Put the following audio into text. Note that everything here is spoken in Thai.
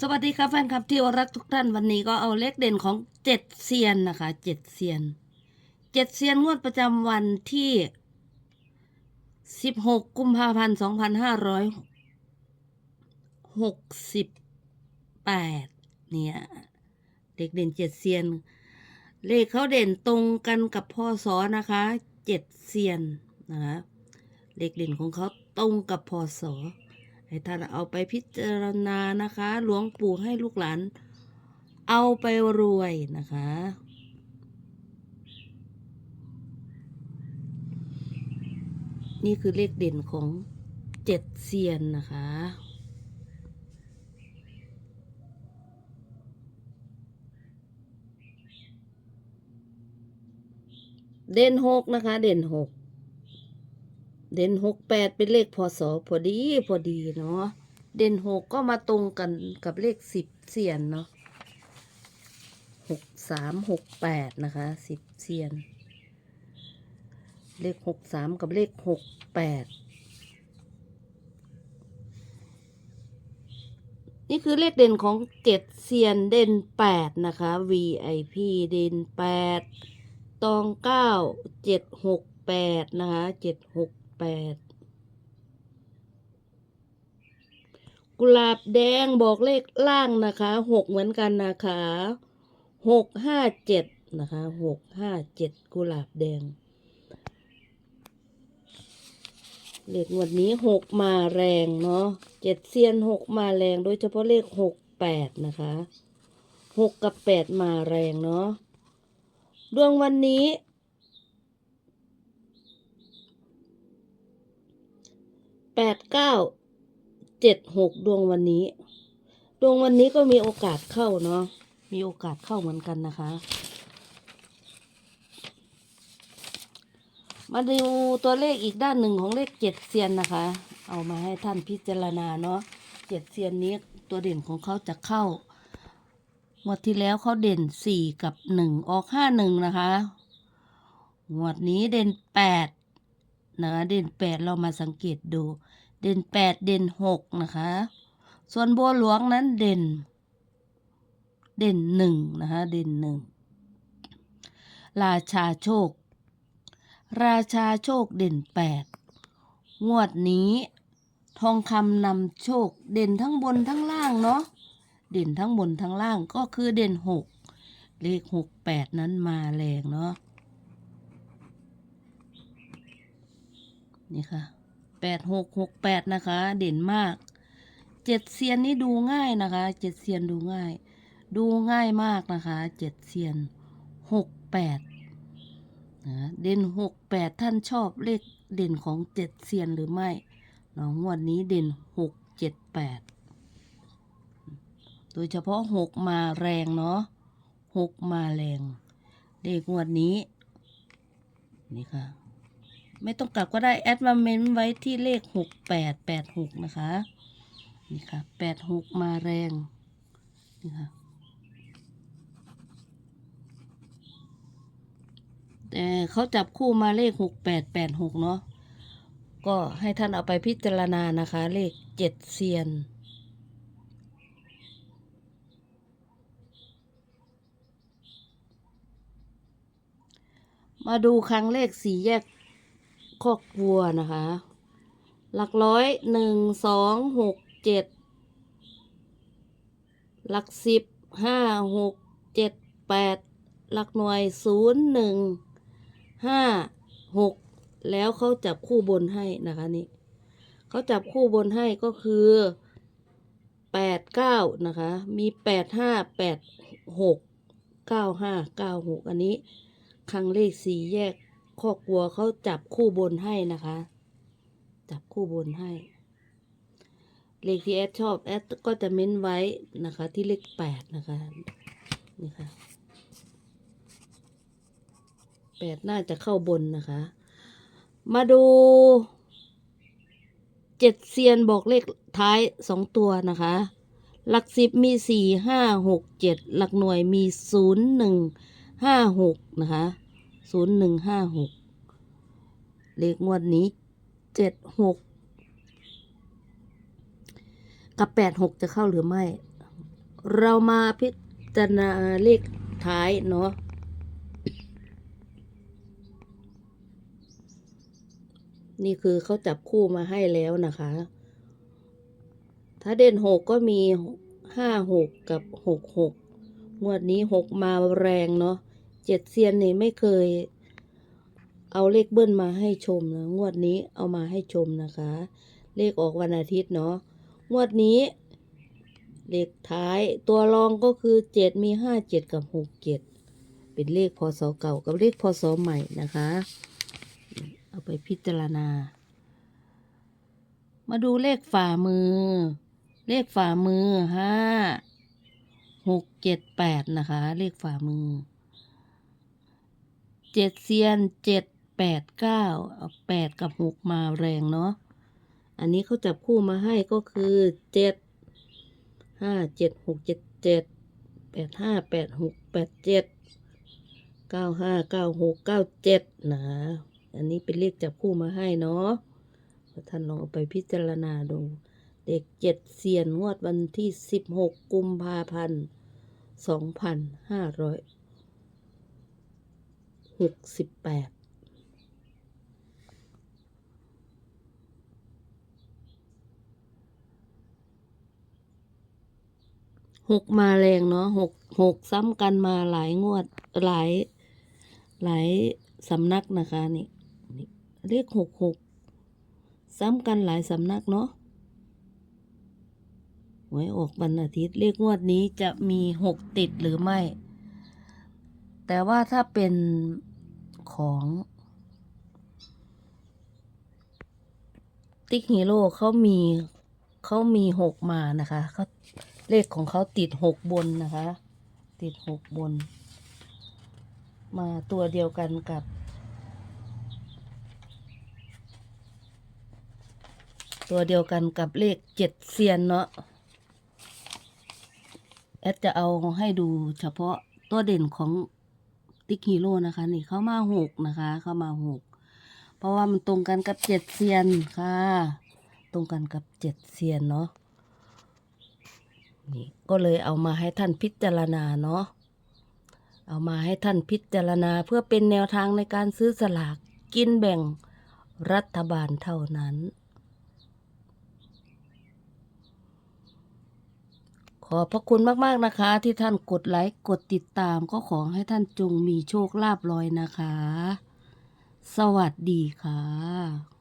สวัสดีครับแฟนคลับที่รักทุกท่านวันนี้ก็เอาเลขเด่นของเจ็ดเซียนนะคะเจ็ดเซียนเจ็ดเซียนงวดประจำวันที่สิบหกกุมภาพันธ์สองพันห้าร้อยหกสิบแปดเนี่ยเลขเด่นเจ็ดเซียน เลขเขาเด่นตรงกันกับพ่อสอนะคะเจ็ดเซียนนะคะเลขเด่นของเขาตรงกับพ่อสอ ให้ท่านเอาไปพิจารณานะคะ หลวงปู่ให้ลูกหลาน เอาไปรวยนะคะ นี่คือเลขเด่นของเจ็ดเซียนนะคะเด่นหกนะคะ เด่นหก เด่นหกแปดเป็นเลขพศพอดีพอดีเนาะเด่นหกก็มาตรงกันกับเลขสิบเสียนเนาะหกสามหกแปดนะคะสิบเสียน เลขหกสามกับเลขหกแปดนี่คือเลขเด่นของเจ็ดเซียนเด่นแปดนะคะ VIP เด่นแปดตองเก้าเจ็ดหกแปดนะคะเจ็ดหก แปดกุหลาบแดงบอกเลขล่างนะคะหกเหมือนกันนะคะหกห้าเจ็ดนะคะหกห้าเจ็ดกุหลาบแดงเลขงวดนี้หกมาแรงเนาะเจ็ดเซียนหกมาแรงโดยเฉพาะเลขหกแปดนะคะหกกับแปดมาแรงเนาะดวงวันนี้ แปดเก้าเจ็ดหกดวงวันนี้ ดวงวันนี้ก็มีโอกาสเข้าเนาะมีโอกาสเข้าเหมือนกันนะคะ มาดูตัวเลขอีกด้านหนึ่งของเลขเจ็ดเซียนนะคะ เอามาให้ท่านพิจารณาเนาะเจ็ดเซียนนี้ตัวเด่นของเขาจะเข้าหมดที่แล้วเขาเด่นสี่กับหนึ่งออกห้าหนึ่งนะคะงวดนี้เด่นแปด นะคะเด่นแปดเรามาสังเกตดู เด่นแปดเด่นหกนะคะ ส่วนบัวหลวงนั้นเด่น เด่นหนึ่งนะคะ เด่นหนึ่งราชาโชค ราชาโชคเด่นแปดงวดนี้ ทองคำนำโชค เด่นทั้งบนทั้งล่างเนาะเด่นทั้งบนทั้งล่างก็คือเด่นหกเลขหกแปดนั้นมาแรงเนาะ นี่ค่ะแปดหกหกแปดนะคะ เด่นมากเจ็ดเซียนนี่ดูง่ายนะคะเจ็ดเซียนดูง่าย ดูง่ายมากนะคะเจ็ดเซียนหกแปดนะเด่นหกแปดท่านชอบเลขเด่นของเจ็ดเซียนหรือไม่เนาะงวดนี้เด่นหกเจ็ดแปดโดยเฉพาะหกมาแรงเนาะหกมาแรงเลขงวดนี้นี่ค่ะ ไม่ต้องกลับก็ได้แอดมาเมนไว้ที่เลขหกแปดแปดหกนะคะ นี่ค่ะแปดหกมาแรง นี่ค่ะแต่เขาจับคู่มาเลขหกแปดแปดหกเนาะก็ให้ท่านเอาไปพิจารณานะคะ เลขเจ็ดเซียนมาดูครั้งเลขสี่แยก คอกวัวนะคะ หลักร้อยหนึ่งสองหกเจ็ดหลักสิบห้าหกเจ็ดแปดหลักหน่วยศูนย์หนึ่งห้าหกแล้วเขาจับคู่บนให้นะคะนี่เขาจับคู่บนให้ก็คือแปดเก้านะคะ มีแปดห้าแปดหกเก้าห้าเก้าหกอันนี้ครั้งเลขสี่แยก คอบครัวเขาจับคู่บนให้นะคะ จับคู่บนให้ เลขที่แอดชอบแอดก็จะเม้นไว้นะคะ ที่เลขแปดนะคะ นี่ค่ะแปดน่าจะเข้าบนนะคะ มาดูเจ็ดเซียนบอกเลขท้ายสองตัวนะคะ หลักสิบมีสี่ห้าหกเจ็ดหลักหน่วยมีศูนย์หนึ่งห้าหกนะคะ ศูนย์หนึ่งห้าหกเลขงวดนี้เจ็ดหกกับแปดหกจะเข้าหรือไม่ เรามาพิจารณาเลขท้ายเนาะนี่คือเขาจับคู่มาให้แล้วนะคะ ถ้าเด่นหกก็มีห้าหกกับหกหกงวดนี้หกมาแรงเนาะ เจ็ดเซียนนี่ไม่เคย เอาเลขเบิ้ลมาให้ชมนะงวดนี้เอามาให้ชมนะคะ เลขออกวันอาทิตย์เนาะงวดนี้ เลขท้ายตัวรองก็คือเจ็ดมีห้าเจ็ดกับหกเจ็ดเป็นเลขพศเก่ากับเลขพศใหม่นะคะ เอาไปพิจารณา มาดูเลขฝ่ามือ เลขฝ่ามือห้าหกเจ็ดแปดนะคะ เลขฝ่ามือ เจ็ดเซียนเจ็ดแปดเก้าแปดกับหกมาแรงเนาะอันนี้เขาจับคู่มาให้ก็คือเจ็ดห้าเจ็ดหกเจ็ดเจ็ดแปดห้าแปดหกแปดเจ็ดเก้าห้าเก้าหกเก้าเจ็ดนะอันนี้เป็นเลขจับคู่มาให้เนาะท่านลองเอาไปพิจารณาดู เด็กเจ็ดเซียนงวดวันที่สิบหกกุมภาพันธ์สองพันห้าร้อย กสิบแปดหกมาแรงเนาะหกหกซ้ำกันมาหลายงวดหลาย หลายสำนักนะคะนี่นี่เลขหกหกซ้ำกันหลายสำนักเนาะหวยออกวันอาทิตย์เลขงวดนี้จะมีหกติดหรือไม่ แต่ว่าถ้าเป็น ของ ติ๊กฮีโร่เขามีเขามีหกมานะคะเขาเลขของเขาติดหกบนนะคะ ติดหกบน มาตัวเดียวกันกับตัวเดียวกันกับเลขเจ็ดเซียนเนาะ แอดจะเอาให้ดูเฉพาะตัวเด่นของ ติ๊กฮีโร่นะคะ นี่เข้ามาหกนะคะ เข้ามาหกเพราะว่ามันตรงกันกับเจ็ดเซียนค่ะ ตรงกันกับเจ็ดเซียนเนาะนี่ก็เลยเอามาให้ท่านพิจารณาเนาะเอามาให้ท่านพิจารณาเพื่อเป็นแนวทางในการซื้อสลากกินแบ่งรัฐบาลเท่านั้น ขอบพระคุณมาก ๆ นะคะ ที่ท่านกดไลค์กดติดตามก็ขอให้ท่านจงมีโชคลาภลอยนะคะ สวัสดีค่ะ